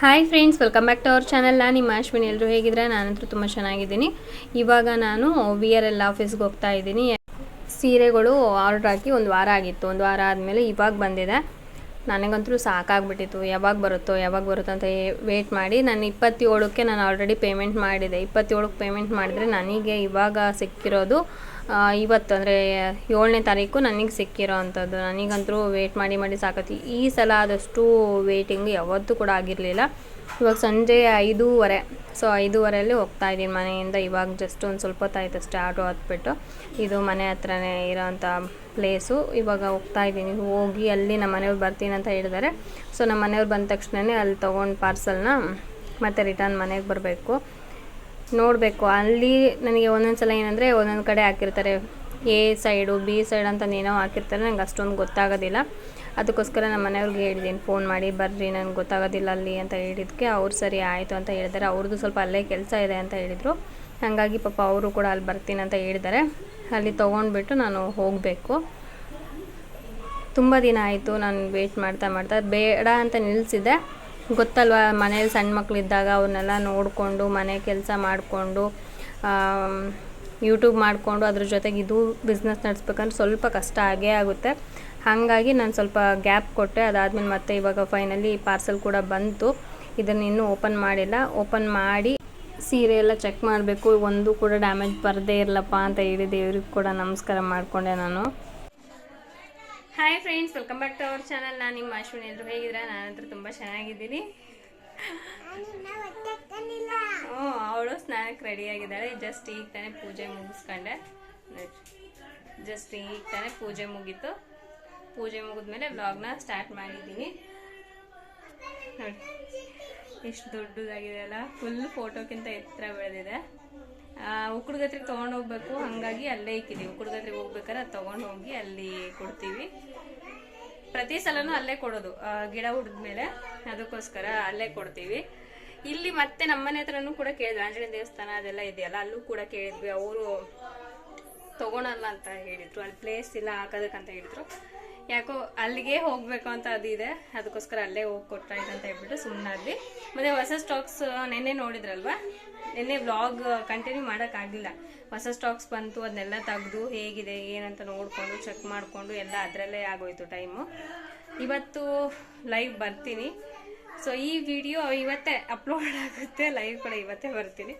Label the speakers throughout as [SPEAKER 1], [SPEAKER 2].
[SPEAKER 1] Hi friends welcome back to our channel ನಾನು ನಿಮ್ಮ ಅಶ್ವಿನಿ. ಎಲ್ಲರೂ ಹೇಗಿದ್ರೆ ನಾನಂತೂ ತುಂಬ ಚೆನ್ನಾಗಿದ್ದೀನಿ. ಇವಾಗ ನಾನು ವಿ ಆರ್ ಎಲ್ ಆಫೀಸ್ಗೆ ಹೋಗ್ತಾ ಇದ್ದೀನಿ. ಸೀರೆಗಳು ಆರ್ಡ್ರ್ ಹಾಕಿ ಒಂದು ವಾರ ಆಗಿತ್ತು. ಒಂದು ವಾರ ಆದಮೇಲೆ ಇವಾಗ ಬಂದಿದೆ. ನನಗಂತೂ ಸಾಕಾಗ್ಬಿಟ್ಟಿತ್ತು. ಯಾವಾಗ ಬರುತ್ತೋ ಯಾವಾಗ ಬರುತ್ತೋ ಅಂತ ವೇಟ್ ಮಾಡಿ ನಾನು ಇಪ್ಪತ್ತೇಳಕ್ಕೆ ನಾನು ಆಲ್ರೆಡಿ ಪೇಮೆಂಟ್ ಮಾಡಿದೆ. ಇಪ್ಪತ್ತೇಳಕ್ಕೆ ಪೇಮೆಂಟ್ ಮಾಡಿದರೆ ನನಗೆ ಇವಾಗ ಸಿಕ್ಕಿರೋದು ಇವತ್ತು ಅಂದರೆ ಏಳನೇ ತಾರೀಕು ನನಗೆ ಸಿಕ್ಕಿರೋ ಅಂಥದ್ದು. ನನಗಂತೂ ವೇಟ್ ಮಾಡಿ ಮಾಡಿ ಸಾಕತ್ತಿ ಈ ಸಲ ಆದಷ್ಟು ವೇಟಿಂಗ್ ಯಾವತ್ತೂ ಕೂಡ ಆಗಿರಲಿಲ್ಲ. ಇವಾಗ ಸಂಜೆ ಐದೂವರೆ. ಸೊ ಐದೂವರೆಯಲ್ಲಿ ಹೋಗ್ತಾ ಇದ್ದೀನಿ ಮನೆಯಿಂದ. ಇವಾಗ ಜಸ್ಟ್ ಒಂದು ಸ್ವಲ್ಪ ಹೊತ್ತಾಯ್ತು ಅಷ್ಟೇ. ಆಟೋ ಹತ್ಬಿಟ್ಟು ಇದು ಮನೆ ಹತ್ರನೇ ಇರೋವಂಥ ಪ್ಲೇಸು ಇವಾಗ ಹೋಗ್ತಾ ಇದ್ದೀನಿ. ಹೋಗಿ ಅಲ್ಲಿ ನಮ್ಮ ಮನೆಯವ್ರು ಬರ್ತೀನಿ ಅಂತ ಹೇಳಿದ್ದಾರೆ. ಸೊ ನಮ್ಮ ಮನೆಯವ್ರು ಬಂದ ತಕ್ಷಣವೇ ಅಲ್ಲಿ ತೊಗೊಂಡು ಪಾರ್ಸಲ್ನ ಮತ್ತೆ ರಿಟರ್ನ್ ಮನೆಗೆ ಬರಬೇಕು. ನೋಡಬೇಕು. ಅಲ್ಲಿ ನನಗೆ ಒಂದೊಂದು ಸಲ ಏನಂದರೆ ಒಂದೊಂದು ಕಡೆ ಹಾಕಿರ್ತಾರೆ. ಎ ಸೈಡು, ಬಿ ಸೈಡ್ ಅಂತ ಏನೋ ಹಾಕಿರ್ತಾರೆ. ನಂಗೆ ಅಷ್ಟೊಂದು ಗೊತ್ತಾಗೋದಿಲ್ಲ. ಅದಕ್ಕೋಸ್ಕರ ನಮ್ಮ ಮನೆಯವ್ರಿಗೆ ಹೇಳಿದ್ದೀನಿ ಫೋನ್ ಮಾಡಿ, ಬರ್ರಿ. ನನಗೆ ಗೊತ್ತಾಗೋದಿಲ್ಲ ಅಲ್ಲಿ ಅಂತ ಹೇಳಿದ್ದಕ್ಕೆ ಅವ್ರು ಸರಿ ಆಯಿತು ಅಂತ ಹೇಳಿದ್ದಾರೆ ಅವ್ರದ್ದು ಸ್ವಲ್ಪ ಅಲ್ಲೇ ಕೆಲಸ ಇದೆ ಅಂತ ಹೇಳಿದರು. ಹಾಗಾಗಿ ಪಾಪ ಅವರು ಕೂಡ ಅಲ್ಲಿ ಬರ್ತೀನಿ ಅಂತ ಹೇಳಿದ್ದಾರೆ. ಅಲ್ಲಿ ತೊಗೊಂಡ್ಬಿಟ್ಟು ನಾನು ಹೋಗಬೇಕು. ತುಂಬ ದಿನ ಆಯಿತು. ನಾನು ವೇಟ್ ಮಾಡ್ತಾ ಮಾಡ್ತಾ ಬೇಡ ಅಂತ ನಿಲ್ಲಿಸಿದ್ದೆ ಗೊತ್ತಲ್ವ, ಮನೇಲಿ ಸಣ್ಣ ಮಕ್ಕಳಿದ್ದಾಗ ಅವನ್ನೆಲ್ಲ ನೋಡಿಕೊಂಡು, ಮನೆ ಕೆಲಸ ಮಾಡಿಕೊಂಡು ಯೂಟ್ಯೂಬ್ ಮಾಡಿಕೊಂಡು ಅದ್ರ ಜೊತೆಗೆ ಇದು ಬಿಸ್ನೆಸ್ ನಡೆಸ್ಬೇಕಂದ್ರೆ ಸ್ವಲ್ಪ ಕಷ್ಟ ಆಗೇ ಆಗುತ್ತೆ. ಹಾಗಾಗಿ ನಾನು ಸ್ವಲ್ಪ ಗ್ಯಾಪ್ ಕೊಟ್ಟೆ, ಅದಾದಮೇಲೆ ಮತ್ತೆ ಇವಾಗ ಫೈನಲಿ ಪಾರ್ಸೆಲ್ ಕೂಡ ಬಂತು. ಇದನ್ನು ಇನ್ನೂ ಓಪನ್ ಮಾಡಿಲ್ಲ. ಓಪನ್ ಮಾಡಿ ಸೀರೆ ಎಲ್ಲ ಚೆಕ್ ಮಾಡಬೇಕು. ಒಂದು ಕೂಡ ಡ್ಯಾಮೇಜ್ ಬರದೇ ಇರಲಪ್ಪ ಅಂತ ಹೇಳಿ ದೇವ್ರಿಗೆ ಕೂಡ ನಮಸ್ಕಾರ ಮಾಡಿಕೊಂಡೆ ನಾನು. Hi friends welcome back to our channel ನಾನು ನಿಮ್ಮ ಅಶ್ವಿನಿ ಎಲ್ಲರೂ ಹೇಗಿದ್ರೆ ನಾನಂತೂ ತುಂಬ ಚೆನ್ನಾಗಿದ್ದೀನಿ. ಹ್ಞೂ ಅವಳು ಸ್ನಾನಕ್ಕೆ ರೆಡಿಯಾಗಿದ್ದಾಳೆ ಜಸ್ಟ್ ಈಗ ತಾನೇ ಪೂಜೆ ಮುಗಿಸ್ಕೊಂಡೆ. ಜಸ್ಟ್ ಈಗ ತಾನೇ ಪೂಜೆ ಮುಗೀತು. ಪೂಜೆ ಮುಗಿದ್ಮೇಲೆ ವ್ಲಾಗ್ನ ಸ್ಟಾರ್ಟ್ ಮಾಡಿದ್ದೀನಿ. ನೋಡಿ, ಎಷ್ಟು ದೊಡ್ಡದಾಗಿದೆ ಅಲ್ಲ. ಫುಲ್ ಫೋಟೋಕ್ಕಿಂತ ಎತ್ತರ ಬೆಳೆದಿದೆ. ಉಕ್ಕುಡ್ಗತ್ರಿಗೆ ತೊಗೊಂಡು ಹೋಗ್ಬೇಕು. ಹಾಗಾಗಿ ಅಲ್ಲೇ ಇಕ್ಕಿದೀವಿ. ಉಕ್ಕುಡ್ಗತ್ರಿಗೆ ಹೋಗ್ಬೇಕಾದ್ರೆ ಅದು ತೊಗೊಂಡು ಹೋಗಿ ಅಲ್ಲಿ ಕೊಡ್ತೀವಿ. ಪ್ರತಿ ಸಲನೂ ಅಲ್ಲೇ ಕೊಡೋದು. ಗಿಡ ಹುಡಿದ್ಮೇಲೆ ಅದಕ್ಕೋಸ್ಕರ ಅಲ್ಲೇ ಕೊಡ್ತೀವಿ. ಇಲ್ಲಿ ಮತ್ತೆ ನಮ್ಮನೆ ಹತ್ರನೂ ಕೂಡ ಕೇಳಿದ್ವಿ. ಆಂಜನೇಯ ದೇವಸ್ಥಾನ ಅದೆಲ್ಲ ಇದೆಯಲ್ಲ, ಅಲ್ಲೂ ಕೂಡ ಕೇಳಿದ್ವಿ. ಅವರು ತಗೊಳಲ್ಲ ಅಂತ ಹೇಳಿದ್ರು. ಅಲ್ಲಿ ಪ್ಲೇಸ್ ಇಲ್ಲ ಹಾಕೋದಕ್ಕಂತ ಹೇಳಿದ್ರು. ಯಾಕೋ ಅಲ್ಲಿಗೆ ಹೋಗ್ಬೇಕು ಅಂತ ಅದಿದೆ ಅದಕ್ಕೋಸ್ಕರ ಅಲ್ಲೇ ಹೋಗಿ ಕೊಟ್ಟಾಯ್ತು ಅಂತ ಹೇಳ್ಬಿಟ್ಟು ಸುಮ್ಮನಾದ್ವಿ ಮತ್ತೆ ಹೊಸ ಸ್ಟಾಕ್ಸ್ ನೆನ್ನೆ ನೋಡಿದ್ರಲ್ವಾ? ನಿನ್ನೆ ವ್ಲಾಗ್ ಕಂಟಿನ್ಯೂ ಮಾಡೋಕ್ಕಾಗಲಿಲ್ಲ. ಹೊಸ ಸ್ಟಾಕ್ಸ್ ಬಂತು, ಅದನ್ನೆಲ್ಲ ತೆಗೆದು ಹೇಗಿದೆ, ಏನಂತ ನೋಡಿಕೊಂಡು ಚೆಕ್ ಮಾಡಿಕೊಂಡು ಎಲ್ಲ ಅದರಲ್ಲೇ ಆಗೋಯ್ತು ಟೈಮು ಇವತ್ತು ಲೈವ್ ಬರ್ತೀನಿ. ಸೊ ಈ ವಿಡಿಯೋ ಇವತ್ತೇ ಅಪ್ಲೋಡ್ ಆಗುತ್ತೆ ಲೈವ್ ಕೂಡ ಇವತ್ತೇ ಬರ್ತೀನಿ.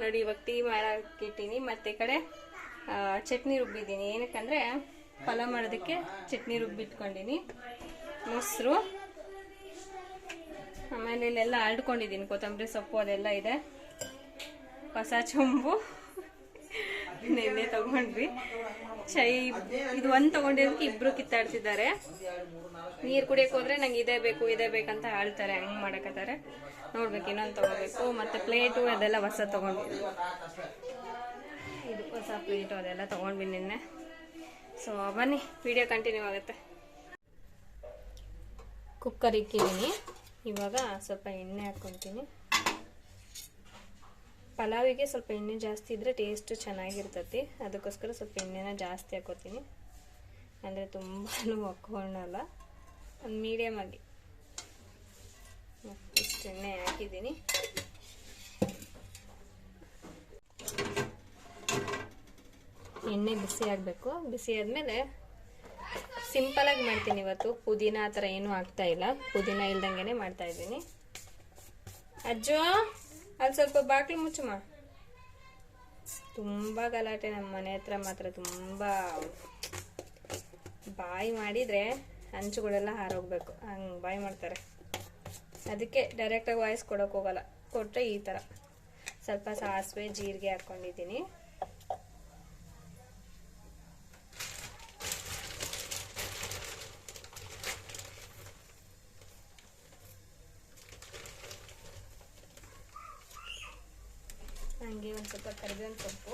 [SPEAKER 1] ನೋಡಿ, ಇವಾಗ ಟೀ ಮಾಡೋಕ್ಕಿಟ್ಟಿನಿ ಮತ್ತು ಕಡೆ ಚಟ್ನಿ ರುಬ್ಬಿದ್ದೀನಿ. ಏನಕ್ಕಂದರೆ, ಪಲಾವ್ ಮಾಡೋದಕ್ಕೆ ಚಟ್ನಿ ರುಬ್ಬಿಟ್ಕೊಂಡಿನಿ. ಮೊಸರು. ಆಮೇಲೆ ಇಲ್ಲೆಲ್ಲ ಅರಡ್ಕೊಂಡಿದ್ದೀನಿ, ಕೊತ್ತಂಬರಿ ಸೊಪ್ಪು ಅದೆಲ್ಲ ಇದೆ. ಹೊಸ ಚೊಂಬು. ನಿನ್ನೆ ತಗೊಂಡ್ವಿ. ಚೈ ಇದು ಒಂದು ತಗೊಂಡಿದ್ದಕ್ಕೆ ಇಬ್ರು ಕಿತ್ತಾಡ್ತಿದ್ದಾರೆ. ನೀರು ಕುಡಿಯಕ್ಕೆ ಹೋದ್ರೆ ನಂಗೆ ಇದೇ ಬೇಕು, ಇದೇ ಬೇಕಂತ ಹೇಳ್ತಾರೆ. ಹಂಗೆ ಮಾಡಕತ್ತಾರೆ? ನೋಡ್ಬೇಕು, ಇನ್ನೊಂದು ತಗೋಬೇಕು. ಮತ್ತೆ ಪ್ಲೇಟು ಅದೆಲ್ಲ ಹೊಸ ತಗೊಂಡ್ವಿ ಇದು ಹೊಸ ಪ್ಲೇಟು, ಅದೆಲ್ಲ ತಗೊಂಡ್ವಿ ನಿನ್ನೆ. ಸೊ ಬನ್ನಿ ವಿಡಿಯೋ ಕಂಟಿನ್ಯೂ ಆಗುತ್ತೆ. ಕುಕ್ಕರ್ ಇಕ್ಕಿದ್ದೀನಿ ಇವಾಗ ಸ್ವಲ್ಪ ಎಣ್ಣೆ ಹಾಕ್ಕೊತೀನಿ ಪಲಾವಿಗೆ ಸ್ವಲ್ಪ ಎಣ್ಣೆ ಜಾಸ್ತಿ ಇದ್ದರೆ ಟೇಸ್ಟ್ ಚೆನ್ನಾಗಿರ್ತತಿ. ಅದಕ್ಕೋಸ್ಕರ ಸ್ವಲ್ಪ ಎಣ್ಣೆನ ಜಾಸ್ತಿ ಹಾಕೋತೀನಿ. ಅಂದರೆ ತುಂಬಾ ಹಾಕ್ಕೊಳ್ಳಲ್ಲ ಒಂದು ಮೀಡಿಯಮ್ ಆಗಿ. ಹ್ಮ್, ಇಷ್ಟು ಎಣ್ಣೆ ಹಾಕಿದ್ದೀನಿ. ಎಣ್ಣೆ ಬಿಸಿ ಆಗಬೇಕು. ಬಿಸಿ ಆದಮೇಲೆ ಸಿಂಪಲಾಗಿ ಮಾಡ್ತೀನಿ ಇವತ್ತು. ಪುದೀನ ಆ ಥರ ಏನೂ ಆಗ್ತಾಯಿಲ್ಲ ಪುದೀನ ಇಲ್ದಂಗೆ ಮಾಡ್ತಾ ಇದ್ದೀನಿ. ಅಜ್ಜೋ! ಅಲ್ಲಿ ಸ್ವಲ್ಪ ಬಾಕ್ಲು ಮುಚ್ಚಮ್ಮ ತುಂಬ ಗಲಾಟೆ ನಮ್ಮ ಮನೆ ಹತ್ರ ಮಾತ್ರ, ತುಂಬ ಬಾಯಿ ಮಾಡಿದರೆ ಹಂಚುಗಳೆಲ್ಲ ಹಾರೋಗ್ಬೇಕು. ಹಂಗೆ ಬಾಯಿ ಮಾಡ್ತಾರೆ. ಅದಕ್ಕೆ ಡೈರೆಕ್ಟಾಗಿ ವಾಯ್ಸ್ ಕೊಡೋಕ್ಕೋಗಲ್ಲ ಕೊಟ್ಟರೆ ಈ ಥರ ಸ್ವಲ್ಪ ಸಾಸಿವೆ, ಜೀರಿಗೆ ಹಾಕ್ಕೊಂಡಿದ್ದೀನಿ ಹಂಗೆ ಒಂದು ಸ್ವಲ್ಪ ಕರಿಬೇವಿನ ಸೊಪ್ಪು.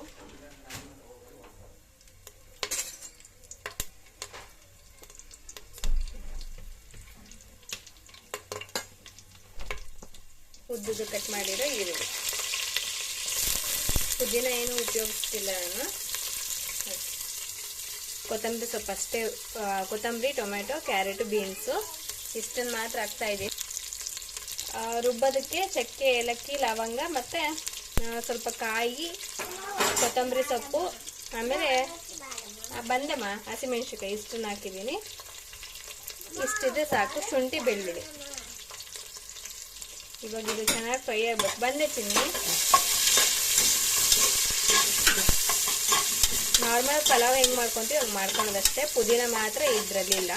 [SPEAKER 1] ಉದ್ದುದು ಕಟ್ ಮಾಡಿರೋ ಈರುಳ್ಳಿ. ಪುದೀನ ಏನು ಉಪಯೋಗಿಸ್ತಿಲ್ಲ ನಾನು. ಕೊತ್ತಂಬರಿ ಸೊಪ್ಪು ಅಷ್ಟೇ ಕೊತ್ತಂಬರಿ ಟೊಮೆಟೊ ಕ್ಯಾರೆಟು, ಬೀನ್ಸು ಇಷ್ಟನ್ನು ಮಾತ್ರ ಹಾಕ್ತಾ ಇದ್ದೀನಿ. ರುಬ್ಬೋದಕ್ಕೆ ಚಕ್ಕೆ, ಏಲಕ್ಕಿ, ಲವಂಗ ಮತ್ತು ಸ್ವಲ್ಪ ಕಾಯಿ, ಕೊತ್ತಂಬರಿ ಸೊಪ್ಪು, ಆಮೇಲೆ ಬಂದಮ್ಮ ಹಸಿಮೆಣ್ಸಿಕಾಯಿ ಇಷ್ಟನ್ನು ಹಾಕಿದ್ದೀನಿ. ಇಷ್ಟಿದ್ರೆ ಸಾಕು, ಶುಂಠಿ ಬೆಳ್ಳುಳ್ಳಿ. ಇವಾಗ ಇದು ಚೆನ್ನಾಗಿ ಫ್ರೈ ಆಗ್ಬೇಕು. ಬಂದೆ ತಿನ್ನಿ ನಾರ್ಮಲ್ ಪಲಾವ್ ಹೆಂಗೆ ಮಾಡ್ಕೊತೀವಿ, ಹಂಗೆ ಮಾಡ್ಕೊಳೋದಷ್ಟೇ ಪುದೀನ ಮಾತ್ರ ಇದ್ರಲ್ಲಿಲ್ಲ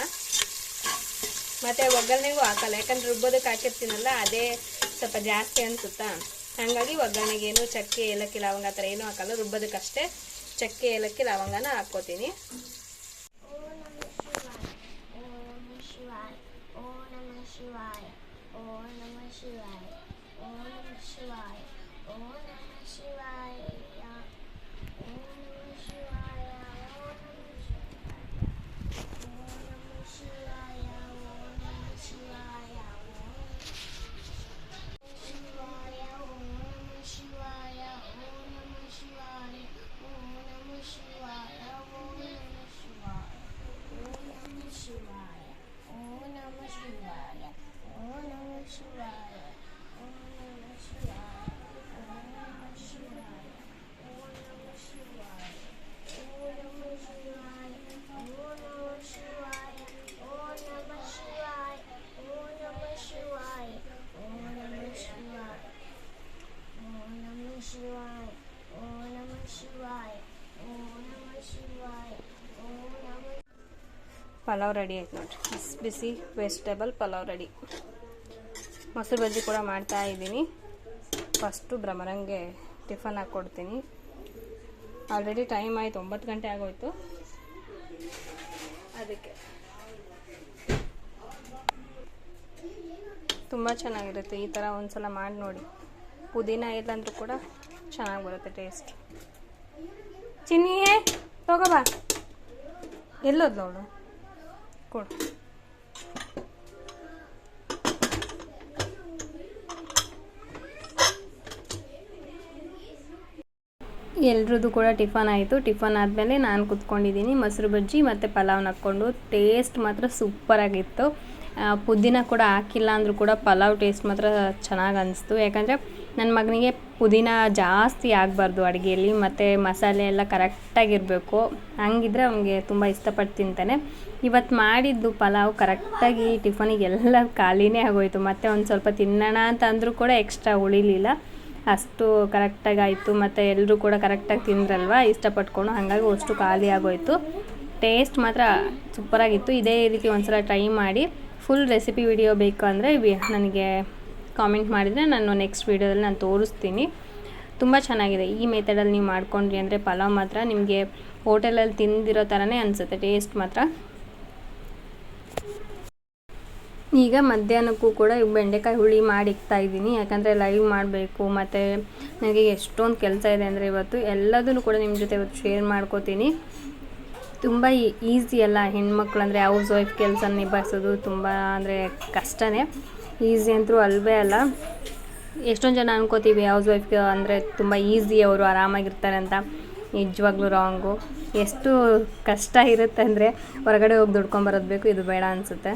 [SPEAKER 1] ಮತ್ತೆ ಒಗ್ಗರಣೆಗೂ ಹಾಕಲ್ಲ. ಯಾಕಂದ್ರೆ ರುಬ್ಬೋದಕ್ಕೆ ಹಾಕಿರ್ತೀನಲ್ಲ, ಅದೇ ಸ್ವಲ್ಪ ಜಾಸ್ತಿ ಅನ್ಸುತ್ತಾ? ಹಾಗಾಗಿ ಒಗ್ಗರಣೆಗೇನು ಚಕ್ಕೆ ಏಲಕ್ಕಿ ಲವಂಗ ಥರ ಏನೂ ಹಾಕಲ್ಲ ರುಬ್ಬೋದಕ್ಕಷ್ಟೇ. ಚಕ್ಕೆ ಏಲಕ್ಕಿ ಲವಂಗನ ಹಾಕ್ಕೋತೀನಿ. ಪಲಾವ್ ರೆಡಿ ಆಯ್ತು ನೋಡ್ರಿ. ಬಿಸಿ ಬಿಸಿ ವೆಜಿಟೇಬಲ್ ಪಲಾವ್ ರೆಡಿ. ಮೊಸರು ಬಜ್ಜಿ ಕೂಡ ಮಾಡ್ತಾ ಇದ್ದೀನಿ. ಫಸ್ಟು ಭ್ರಮರಂಗೆ ಟಿಫನ್ ಹಾಕ್ಕೊಡ್ತೀನಿ ಆಲ್ರೆಡಿ ಟೈಮ್ ಆಯಿತು, ಒಂಬತ್ತು ಗಂಟೆ ಆಗೋಯ್ತು. ಅದಕ್ಕೆ. ತುಂಬ ಚೆನ್ನಾಗಿರುತ್ತೆ ಈ ಥರ ಒಂದ್ಸಲ ಮಾಡಿ ನೋಡಿ. ಪುದೀನ ಇಲ್ಲಂದ್ರೂ ಕೂಡ ಚೆನ್ನಾಗಿ ಬರುತ್ತೆ ಟೇಸ್ಟ್ ಚಿನ್ನಿಯೇ ತಗೋಬಾ ಎಲ್ಲೋದ್ಲು ಅವಳು? ಕೊಡು. ಎಲ್ರದ್ದು ಕೂಡ ಟಿಫನ್ ಆಯಿತು. ಟಿಫನ್ ಆದಮೇಲೆ ನಾನು ಕುತ್ಕೊಂಡಿದ್ದೀನಿ. ಮೊಸರು ಬಜ್ಜಿ ಮತ್ತು ಪಲಾವ್ನ ಹಾಕ್ಕೊಂಡು ಟೇಸ್ಟ್ ಮಾತ್ರ ಸೂಪರಾಗಿತ್ತು ಪುದೀನ ಕೂಡ ಹಾಕಿಲ್ಲ ಅಂದರೂ ಕೂಡ ಪಲಾವ್ ಟೇಸ್ಟ್ ಮಾತ್ರ ಚೆನ್ನಾಗಿ ಅನಿಸ್ತು. ಯಾಕಂದರೆ ನನ್ನ ಮಗನಿಗೆ ಪುದೀನ ಜಾಸ್ತಿ ಆಗಬಾರ್ದು ಅಡುಗೆಯಲ್ಲಿ, ಮತ್ತು ಮಸಾಲೆ ಎಲ್ಲ ಕರೆಕ್ಟಾಗಿರಬೇಕು. ಹಂಗಿದ್ರೆ ಅವನಿಗೆ ತುಂಬ ಇಷ್ಟಪಟ್ಟು ತಿಂತಾನೆ. ಇವತ್ತು ಮಾಡಿದ್ದು ಪಲಾವ್ ಕರೆಕ್ಟಾಗಿ ಟಿಫನಿಗೆ ಎಲ್ಲ ಖಾಲಿನೇ ಆಗೋಯ್ತು. ಮತ್ತು ಒಂದು ಸ್ವಲ್ಪ ತಿನ್ನೋಣ ಅಂತ ಅಂದರೂ ಕೂಡ ಎಕ್ಸ್ಟ್ರಾ ಉಳಿಲಿಲ್ಲ. ಅಷ್ಟು ಕರೆಕ್ಟಾಗಿ ಆಯಿತು ಮತ್ತು ಎಲ್ಲರೂ ಕೂಡ ಕರೆಕ್ಟಾಗಿ ತಿಂದ್ರಲ್ವ? ಇಷ್ಟಪಟ್ಕೊಂಡು ಹಾಗಾಗಿ ಅಷ್ಟು ಖಾಲಿ ಆಗೋಯ್ತು. ಟೇಸ್ಟ್ ಮಾತ್ರ ಸೂಪರಾಗಿತ್ತು. ಇದೇ ರೀತಿ ಒಂದ್ಸಲ ಟ್ರೈ ಮಾಡಿ. ಫುಲ್ ರೆಸಿಪಿ ವಿಡಿಯೋ ಬೇಕು ಅಂದರೆ ನನಗೆ ಕಾಮೆಂಟ್ ಮಾಡಿದರೆ ನಾನು ನೆಕ್ಸ್ಟ್ ವೀಡಿಯೋದಲ್ಲಿ ನಾನು ತೋರಿಸ್ತೀನಿ. ತುಂಬ ಚೆನ್ನಾಗಿದೆ. ಈ ಮೆಥಡಲ್ಲಿ ನೀವು ಮಾಡ್ಕೊಂಡ್ರಿ ಅಂದರೆ ಪಲಾವ್ ಮಾತ್ರ ನಿಮಗೆ ಹೋಟೆಲಲ್ಲಿ ತಿಂದಿರೋ ಥರನೇ ಅನಿಸುತ್ತೆ ಟೇಸ್ಟ್ ಮಾತ್ರ. ಈಗ ಮಧ್ಯಾಹ್ನಕ್ಕೂ ಕೂಡ ಈಗ ಬೆಂಡೆಕಾಯಿ ಹುಳಿ ಮಾಡಿ ಇಕ್ತಾ ಇದ್ದೀನಿ. ಯಾಕಂದರೆ ಲೈವ್ ಮಾಡಬೇಕು, ಮತ್ತು ನನಗೆ ಎಷ್ಟೊಂದು ಕೆಲಸ ಇದೆ ಅಂದರೆ ಇವತ್ತು ಎಲ್ಲದನ್ನು ಕೂಡ ನಿಮ್ಮ ಜೊತೆ ಇವತ್ತು ಶೇರ್ ಮಾಡ್ಕೋತೀನಿ. ತುಂಬ ಈಸಿ ಅಲ್ಲ ಹೆಣ್ಮಕ್ಳು ಅಂದರೆ ಹೌಸ್ ವೈಫ್ ಕೆಲಸ ನಿಭಾಯಿಸೋದು ತುಂಬ ಅಂದರೆ ಕಷ್ಟನೇ. ಈಸಿ ಅಂತೂ ಅಲ್ವೇ ಅಲ್ಲ. ಎಷ್ಟೊಂದು ಜನ ಅನ್ಕೋತೀವಿ ಹೌಸ್ ವೈಫ್ಗೆ ಅಂದರೆ ತುಂಬ ಈಸಿ ಅವರು ಆರಾಮಾಗಿರ್ತಾರೆ ಅಂತ. ನಿಜವಾಗ್ಲೂ ರಾಂಗು. ಎಷ್ಟು ಕಷ್ಟ ಇರುತ್ತೆ ಅಂದರೆ ಹೊರಗಡೆ ಹೋಗಿ ದುಡ್ಕೊಂಬರೋದು ಬೇಕು, ಇದು ಬೇಡ ಅನಿಸುತ್ತೆ.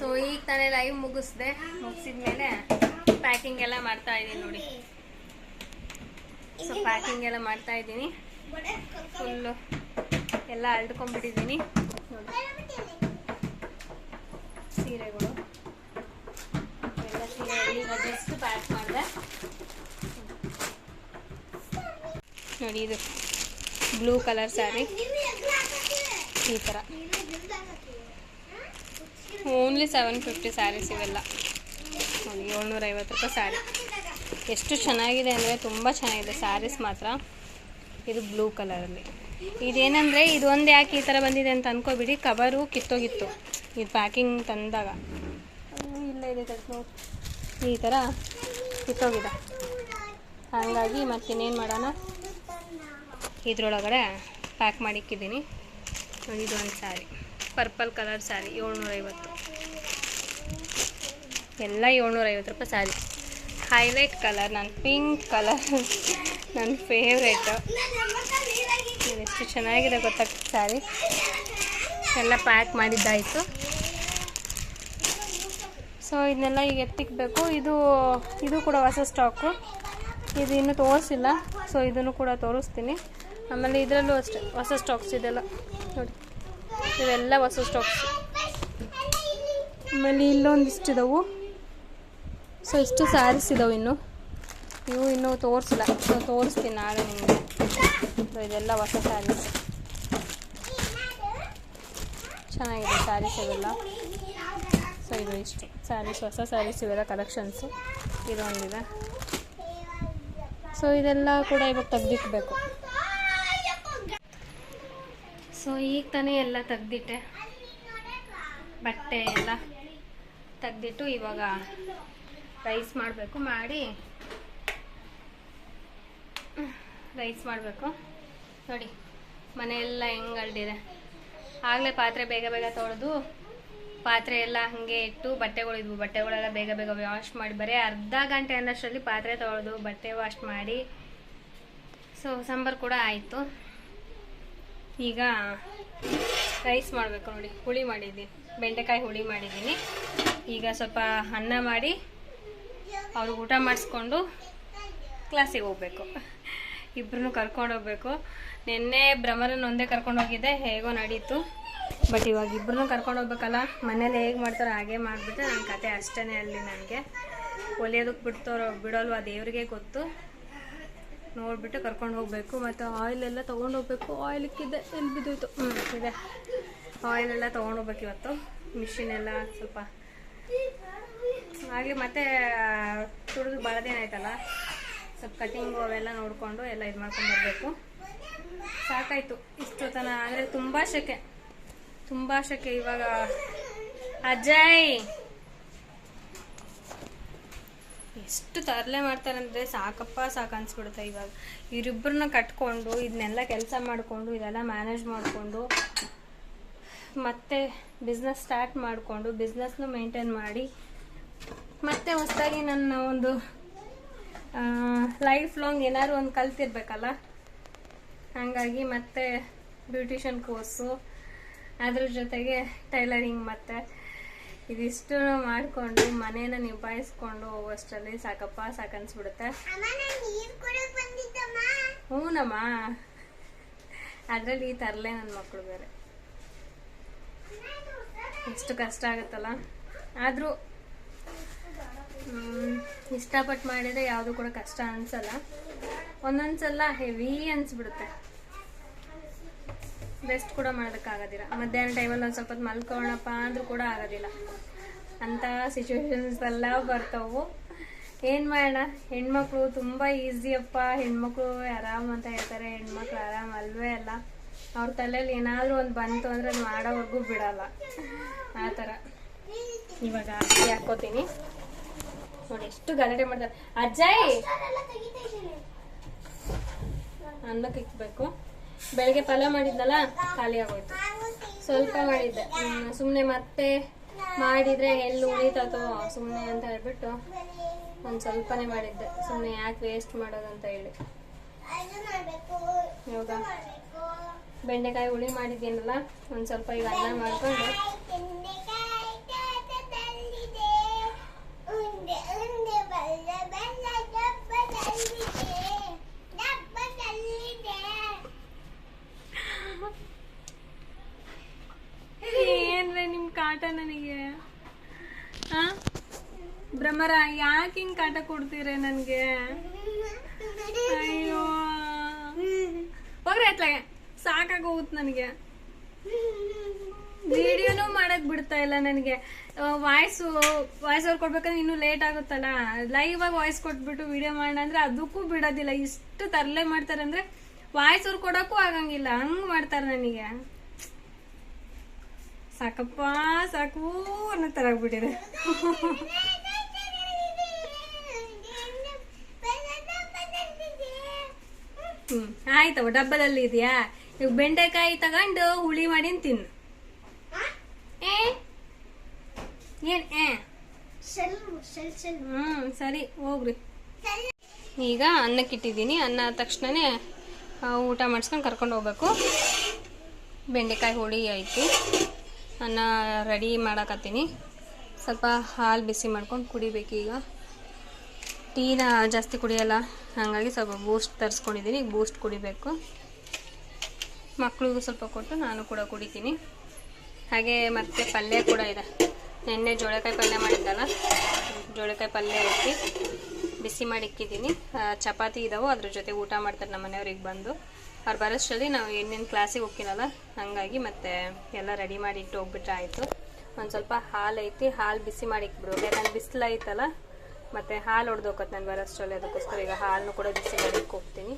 [SPEAKER 1] ಸೊ ಈಗ ತಾನೇ ಲೈವ್ ಮುಗಿಸ್ದೆ. ಮುಗಿಸಿದ ಮೇಲೆ ಪ್ಯಾಕಿಂಗ್ ಎಲ್ಲ ಮಾಡ್ತಾ ಇದ್ದೀನಿ ನೋಡಿ. ಸೊ ಪ್ಯಾಕಿಂಗ್ ಎಲ್ಲ ಮಾಡ್ತಾ ಇದ್ದೀನಿ. ಫುಲ್ಲು ಎಲ್ಲ ಅಳ್ಕೊಂಡ್ಬಿಟ್ಟಿದ್ದೀನಿ ಸೀರೆಗಳು. ಈಗ ಜಸ್ಟ್ ಪ್ಯಾಕ್ ಮಾಡಿದೆ ನೋಡಿ ಇದು ಬ್ಲೂ ಕಲರ್ ಸ್ಯಾರಿ ಈ ಥರ ಓನ್ಲಿ ಸೆವೆನ್ ಫಿಫ್ಟಿ ಸ್ಯಾರೀಸ್ ಇವೆಲ್ಲ. ನೋಡಿ ಏಳ್ನೂರ ಐವತ್ತು ರೂಪಾಯಿ ಸ್ಯಾರಿ ಎಷ್ಟು ಚೆನ್ನಾಗಿದೆ ಅಂದರೆ ತುಂಬ ಚೆನ್ನಾಗಿದೆ ಸ್ಯಾರೀಸ್ ಮಾತ್ರ. ಇದು ಬ್ಲೂ ಕಲರಲ್ಲಿ ಇದೇನಂದರೆ, ಇದು ಒಂದು ಯಾಕೆ ಈ ಥರ ಬಂದಿದೆ ಅಂತ ಅಂದ್ಕೋಬಿಡಿ ಕವರು ಕಿತ್ತೋಗಿತ್ತು. ಇದು ಪ್ಯಾಕಿಂಗ್ ತಂದಾಗ. ಇಲ್ಲ ಇದೆ ನೋಡಿ. ಈ ಥರ ಕಿತ್ತೋಗಿದೆ. ಹಾಗಾಗಿ ಮತ್ತಿನ್ನೇನು ಮಾಡೋಣ? ಇದ್ರೊಳಗಡೆ ಪ್ಯಾಕ್ ಮಾಡಿಕ್ಕಿದ್ದೀನಿ. ಇದು ಒಂದು ಸ್ಯಾರಿ ಪರ್ಪಲ್ ಕಲರ್ ಸ್ಯಾರಿ ಏಳ್ನೂರೈವತ್ತು. ಎಲ್ಲ ಏಳ್ನೂರೈವತ್ತು ರೂಪಾಯಿ ಸ್ಯಾರಿ ಹೈಲೈಟ್ ಕಲರ್ ನನ್ನ ಪಿಂಕ್ ಕಲರ್ ನನ್ನ ಫೇವ್ರೇಟು ಎಷ್ಟು ಚೆನ್ನಾಗಿದೆ ಗೊತ್ತಾಗ್ತದೆ ಸ್ಯಾರಿ ಎಲ್ಲ ಪ್ಯಾಕ್ ಮಾಡಿದ್ದಾಯಿತು. ಸೊ ಇದನ್ನೆಲ್ಲ ಈಗ ಎತ್ತಿಕ್ಬೇಕು. ಇದು ಇದು ಕೂಡ ಹೊಸ ಸ್ಟಾಕು. ಇದು ಇನ್ನೂ ತೋರಿಸಿಲ್ಲ. ಸೊ ಇದನ್ನು ಕೂಡ ತೋರಿಸ್ತೀನಿ. ಆಮೇಲೆ ಇದರಲ್ಲೂ ಅಷ್ಟೇ, ಹೊಸ ಸ್ಟಾಕ್ಸ್ ಇದೆಲ್ಲ. ನೋಡಿ. ಇವೆಲ್ಲ ಹೊಸ ಸ್ಟಾಕ್ಸ್. ಆಮೇಲೆ ಇಲ್ಲೊಂದಿಷ್ಟು ಇದಾವು. ಸೊ ಇಷ್ಟು ಸ್ಯಾರೀಸ್ ಇದಾವೆ ಇನ್ನು. ಇವು ಇನ್ನೂ ತೋರಿಸಿಲ್ಲ. ಸೊ ತೋರಿಸ್ತೀನಿ ನಾಳೆ ನಿಮಗೆ. ಸೊ ಇದೆಲ್ಲ ಹೊಸ ಸ್ಯಾರೀಸ್ ಚೆನ್ನಾಗಿದೆ ಸ್ಯಾರೀಸ್ ಇವೆಲ್ಲ ಸೊ ಇದು ಇಷ್ಟು. ಸ್ಯಾರೀಸ್ ಹೊಸ ಸ್ಯಾರೀಸ್ ಇವೆಲ್ಲ ಕಲೆಕ್ಷನ್ಸು ಇದೊಂದಿದೆ ಸೊ ಇದೆಲ್ಲ ಕೂಡ ಇವಾಗ ತೆಗ್ದಿಟ್ಬೇಕು. ಸೊ ಈಗ ತಾನೇ ಎಲ್ಲ ತೆಗ್ದಿಟ್ಟೆ. ಬಟ್ಟೆ ಎಲ್ಲ ತೆಗ್ದಿಟ್ಟು ಇವಾಗ ರೈಸ್ ಮಾಡಬೇಕು, ಮಾಡಿ. ರೈಸ್ ಮಾಡಬೇಕು. ನೋಡಿ, ಮನೆಯೆಲ್ಲ ಹೆಂಗೆ ಆಗಲೇ ಪಾತ್ರೆ ಬೇಗ ಬೇಗ ತೊಳೆದು ಪಾತ್ರೆ ಎಲ್ಲ ಹಾಗೆ ಇಟ್ಟು ಬಟ್ಟೆಗಳಿದ್ವು ಬಟ್ಟೆಗಳೆಲ್ಲ ಬೇಗ ಬೇಗ ವಾಶ್ ಮಾಡಿ ಬರೀ ಅರ್ಧ ಗಂಟೆ ಅನ್ನೋಷ್ಟರಲ್ಲಿ ಪಾತ್ರೆ ತೊಳೆದು ಬಟ್ಟೆ ವಾಶ್ ಮಾಡಿ. ಸೊ ಸಾಂಬಾರು ಕೂಡ ಆಯಿತು. ಈಗ ರೈಸ್ ಮಾಡಬೇಕು ನೋಡಿ. ಹುಳಿ ಮಾಡಿದ್ದೀನಿ. ಬೆಂಡೆಕಾಯಿ ಹುಳಿ ಮಾಡಿದ್ದೀನಿ. ಈಗ ಸ್ವಲ್ಪ ಅನ್ನ ಮಾಡಿ ಅವ್ರಿಗೆ ಊಟ ಮಾಡಿಸ್ಕೊಂಡು ಕ್ಲಾಸಿಗೆ ಹೋಗ್ಬೇಕು. ಇಬ್ಬರನ್ನು ಕರ್ಕೊಂಡು ಹೋಗ್ಬೇಕು. ನಿನ್ನೆ ಭ್ರಮರನ್ನ ಒಂದೇ ಕರ್ಕೊಂಡು ಹೋಗಿದ್ದೆ, ಹೇಗೋ ನಡೀತು. ಬಟ್ ಇವಾಗ ಇಬ್ಬರನ್ನೂ ಕರ್ಕೊಂಡು ಹೋಗ್ಬೇಕಲ್ಲ, ಮನೇಲಿ ಹೇಗೆ ಮಾಡ್ತಾರೋ ಹಾಗೆ ಮಾಡಿಬಿಟ್ಟು ನನ್ನ ಕತೆ ಅಷ್ಟೇ ಅಲ್ಲಿ ನನಗೆ. ಒಲಿಯೋದಕ್ಕೆ ಬಿಡ್ತಾರೋ ಬಿಡೋಲ್ವ ದೇವ್ರಿಗೆ ಗೊತ್ತು. ನೋಡಿಬಿಟ್ಟು ಕರ್ಕೊಂಡು ಹೋಗಬೇಕು. ಮತ್ತು ಆಯಿಲ್ ಎಲ್ಲ ತೊಗೊಂಡು ಹೋಗ್ಬೇಕು. ಆಯಿಲ್ ಇಕ್ಕಿದ್ದೆ ಎಲ್ಲಿ ಬಿದ್ದೋಯ್ತು? ಹ್ಞೂ ಇದೆ. ಆಯಿಲ್ ಎಲ್ಲ ತೊಗೊಂಡು ಹೋಗ್ಬೇಕು ಇವತ್ತು. ಮಿಷಿನ್ ಎಲ್ಲ ಸ್ವಲ್ಪ. ಆಗಲಿ ಮತ್ತೆ ತುಡಿದು ಭಾಳ ದಿನ ಆಯ್ತಲ್ಲ? ಸ್ವಲ್ಪ ಕಟಿಂಗು ಅವೆಲ್ಲ ನೋಡಿಕೊಂಡು ಎಲ್ಲ ಇದು ಮಾಡ್ಕೊಂಡು ಬರಬೇಕು. ಸಾಕಾಯಿತು ಇಷ್ಟು ತನ, ಅಂದರೆ ತುಂಬ ಶೆಕೆ. ತುಂಬ ಶೆಕೆ ಇವಾಗ. ಅಜಯ್! ಎಷ್ಟು ತರಲೆ ಮಾಡ್ತಾರಂದ್ರೆ ಸಾಕಪ್ಪ ಸಾಕು ಅನ್ಸ್ಬಿಡುತ್ತೆ ಇವಾಗ. ಇವರಿಬ್ಬರನ್ನ ಕಟ್ಕೊಂಡು ಇದನ್ನೆಲ್ಲ ಕೆಲಸ ಮಾಡಿಕೊಂಡು, ಇದೆಲ್ಲ ಮ್ಯಾನೇಜ್ ಮಾಡಿಕೊಂಡು, ಮತ್ತೆ ಬಿಸ್ನೆಸ್ ಸ್ಟಾರ್ಟ್ ಮಾಡಿಕೊಂಡು ಬಿಸ್ನೆಸ್ನು ಮೇಂಟೈನ್ ಮಾಡಿ, ಮತ್ತೆ ಹೊಸದಾಗಿ ನನ್ನ ಒಂದು ಲೈಫ್ ಲಾಂಗ್ ಏನಾದ್ರು ಒಂದು ಕಲ್ತಿರ್ಬೇಕಲ್ಲ? ಹಾಗಾಗಿ ಮತ್ತೆ ಬ್ಯೂಟಿಷಿಯನ್ ಕೋರ್ಸು ಅದ್ರ ಜೊತೆಗೆ ಟೈಲರಿಂಗ್ ಮತ್ತೆ. ಇದಿಷ್ಟು ಮಾಡಿಕೊಂಡು, ಮನೇನ ನಿಭಾಯಿಸ್ಕೊಂಡು ಹೋಗೋಷ್ಟರಲ್ಲಿ ಸಾಕಪ್ಪ, ಸಾಕನ್ಸ್ಬಿಡುತ್ತೆ. ಹ್ಞೂನಮ್ಮ ಅದರಲ್ಲಿ ಈ ತರಲೆ ನನ್ನ ಮಕ್ಕಳು ಬೇರೆ. ಎಷ್ಟು ಕಷ್ಟ ಆಗುತ್ತಲ್ಲ? ಆದರೂ ಇಷ್ಟಪಟ್ಟು ಮಾಡಿದರೆ ಯಾವುದು ಕೂಡ ಕಷ್ಟ ಅನ್ಸಲ್ಲ. ಒಂದೊಂದ್ಸಲ ಹೆವಿ ಅನಿಸ್ಬಿಡುತ್ತೆ. ರೆಸ್ಟ್ ಕೂಡ ಮಾಡೋಕ್ಕಾಗೋದಿಲ್ಲ ಮಧ್ಯಾಹ್ನ ಟೈಮಲ್ಲಿ ಒಂದು ಸ್ವಲ್ಪ ಮಲ್ಕೊಳ್ಳೋಣಪ್ಪ ಅಂದ್ರೂ ಕೂಡ ಆಗೋದಿಲ್ಲ. ಅಂಥ ಸಿಚುವೇಶನ್ಸ್ ಎಲ್ಲ ಬರ್ತಾವು. ಏನು ಮಾಡೋಣ? ಹೆಣ್ಮಕ್ಳು ತುಂಬ ಈಸಿಯಪ್ಪ ಹೆಣ್ಮಕ್ಳು ಆರಾಮ್ ಅಂತ ಹೇಳ್ತಾರೆ. ಹೆಣ್ಮಕ್ಳು ಆರಾಮ್ ಅಲ್ವೇ ಅಲ್ಲ. ಅವ್ರ ತಲೆಯಲ್ಲಿ ಏನಾದರೂ ಒಂದು ಬಂತು ಅಂದರೆ ಅದು ಮಾಡೋವರೆಗೂ ಬಿಡಲ್ಲ. ಆ ಥರ. ಇವಾಗ ಹಾಕೋತೀನಿ ನೋಡಿ, ಎಷ್ಟು ಗಲಾಟೆ ಮಾಡ್ತಾರೆ. ಅಜ್ಜಾಯಿ ಅನ್ನಕ್ಕೆ ಇಕ್ಬೇಕು. ಬೆಳಗ್ಗೆ ಪಲಾವ್ ಮಾಡಿದ್ನಲ್ಲ, ಖಾಲಿ ಆಗೋಯ್ತು. ಸ್ವಲ್ಪ ಮಾಡಿದ್ದೆ. ಸುಮ್ಮನೆ ಮತ್ತೆ ಮಾಡಿದ್ರೆ ಎಲ್ಲಿ ಉಳಿತತೋ ಸುಮ್ಮನೆ ಅಂತ ಹೇಳ್ಬಿಟ್ಟು ಒಂದು ಸ್ವಲ್ಪನೇ ಮಾಡಿದ್ದೆ. ಸುಮ್ಮನೆ ಯಾಕೆ ವೇಸ್ಟ್ ಮಾಡೋದಂತ ಹೇಳಿ.
[SPEAKER 2] ಹೌದಾ?
[SPEAKER 1] ಬೆಂಡೆಕಾಯಿ ಹುಳಿ ಮಾಡಿದ್ದೀನಲ್ಲ, ಒಂದು ಸ್ವಲ್ಪ ಈಗ ಅನ್ನ ಮಾಡ್ಕೊಂಡು ಕಾಟ ನನಗೆ ಆ ಭ್ರಮರ, ಯಾಕೆ ಹಿಂಗ್ ಕಾಟ ಕೊಡ್ತೀರ ನನಗೆ? ಅಯ್ಯೋ. ಹೋಗ್ರಿ ಅತ್ಲಾಗೆ. ನನಗೆ. ವಿಡಿಯೋನೂ ಮಾಡಕ್ ಬಿಡ್ತಾ ಇಲ್ಲ ನನಗೆ. ವಾಯ್ಸು ವಾಯ್ಸ್ ಅವ್ರು ಕೊಡ್ಬೇಕಂದ್ರೆ ಇನ್ನೂ ಲೇಟ್ ಆಗುತ್ತಲ್ಲ? ಲೈವ್ ಆಗಿ ವಾಯ್ಸ್ ಕೊಟ್ಬಿಟ್ಟು ವಿಡಿಯೋ ಮಾಡೋಣ ಅಂದ್ರೆ ಅದಕ್ಕೂ ಬಿಡೋದಿಲ್ಲ. ಇಷ್ಟು ತರಲೆ ಮಾಡ್ತಾರೆ ಅಂದ್ರೆ ವಾಯ್ಸ್ ಅವ್ರು ಕೊಡೋಕ್ಕೂ ಆಗಂಗಿಲ್ಲ. ಹಂಗ್ ಮಾಡ್ತಾರೆ ನನಗೆ. ಸಾಕಪ್ಪ, ಸಾಕು ಅನ್ನೋ ಥರ ಆಗ್ಬಿಟ್ಟಿದೆ. ಹ್ಞೂ ಆಯ್ತವ, ಡಬ್ಬದಲ್ಲಿ ಇದೆಯಾ? ಈಗ ಬೆಂಡೆಕಾಯಿ ತಗೊಂಡು ಹುಳಿ ಮಾಡಿ ತಿನ್ನು. ಏ? ಏನ್, ಏ? ಸರಿ, ಹೋಗ್ರಿ. ಈಗ ಅನ್ನಕ್ಕಿಟ್ಟಿದ್ದೀನಿ, ಅನ್ನ ಆದ ತಕ್ಷಣನೇ ಊಟ ಮಾಡಿಸ್ಕೊಂಡು ಕರ್ಕೊಂಡು ಹೋಗ್ಬೇಕು. ಬೆಂಡೆಕಾಯಿ ಹುಳಿ ಐತಿ ಅನ್ನ ರೆಡಿ ಮಾಡಕತ್ತೀನಿ. ಸ್ವಲ್ಪ ಹಾಲು ಬಿಸಿ ಮಾಡ್ಕೊಂಡು ಕುಡಿಬೇಕೀಗ ಟೀನ ಜಾಸ್ತಿ ಕುಡಿಯಲ್ಲ, ಹಾಗಾಗಿ ಸ್ವಲ್ಪ ಬೂಸ್ಟ್ ತರಿಸ್ಕೊಂಡಿದ್ದೀನಿ ಬೂಸ್ಟ್ ಕುಡಿಬೇಕು. ಮಕ್ಕಳಿಗೂ ಸ್ವಲ್ಪ ಕೊಟ್ಟು ನಾನು ಕೂಡ ಕುಡಿತೀನಿ. ಹಾಗೆ ಮತ್ತೆ ಪಲ್ಯ ಕೂಡ ಇದೆ. ನಿನ್ನೆ ಜೋಳಕಾಯಿ ಪಲ್ಯ ಮಾಡಿದ್ದಲ್ಲ, ಜೋಳಕಾಯಿ ಪಲ್ಯ ಹಾಕಿ ಬಿಸಿ ಮಾಡಿ ಇಕ್ಕಿದ್ದೀನಿ. ಚಪಾತಿ ಇದಾವೋ, ಅದ್ರ ಜೊತೆ ಊಟ ಮಾಡ್ತಾರೆ ನಮ್ಮ ಮನೆಯವ್ರಿಗೆ ಬಂದು. ಅವ್ರು ಬರೋಷ್ಟರಲ್ಲಿ ನಾವು ಇನ್ನೇನು ಕ್ಲಾಸಿಗೆ ಹೋಗ್ತೀನಲ್ಲ, ಹಾಗಾಗಿ ಮತ್ತೆ ಎಲ್ಲ ರೆಡಿ ಮಾಡಿ ಇಟ್ಟು ಹೋಗ್ಬಿಟ್ರೆ ಆಯಿತು. ಒಂದು ಸ್ವಲ್ಪ ಹಾಲು ಐತಿ, ಹಾಲು ಬಿಸಿ ಮಾಡಿ ಇಕ್ಬಿಡು ಯಾಕಂದ್ರೆ ಬಿಸಿಲು ಐತಲ್ಲ, ಮತ್ತು ಹಾಲು ಹೊಡೆದೋಕತ್ತೆ ನಾನು ಬರೋಷ್ಟರಲ್ಲಿ ಅದಕ್ಕೋಸ್ಕರ ಈಗ ಹಾಲನ್ನು ಕೂಡ ಬಿಸಿ ಮಾಡಿ ಹೋಗ್ತೀನಿ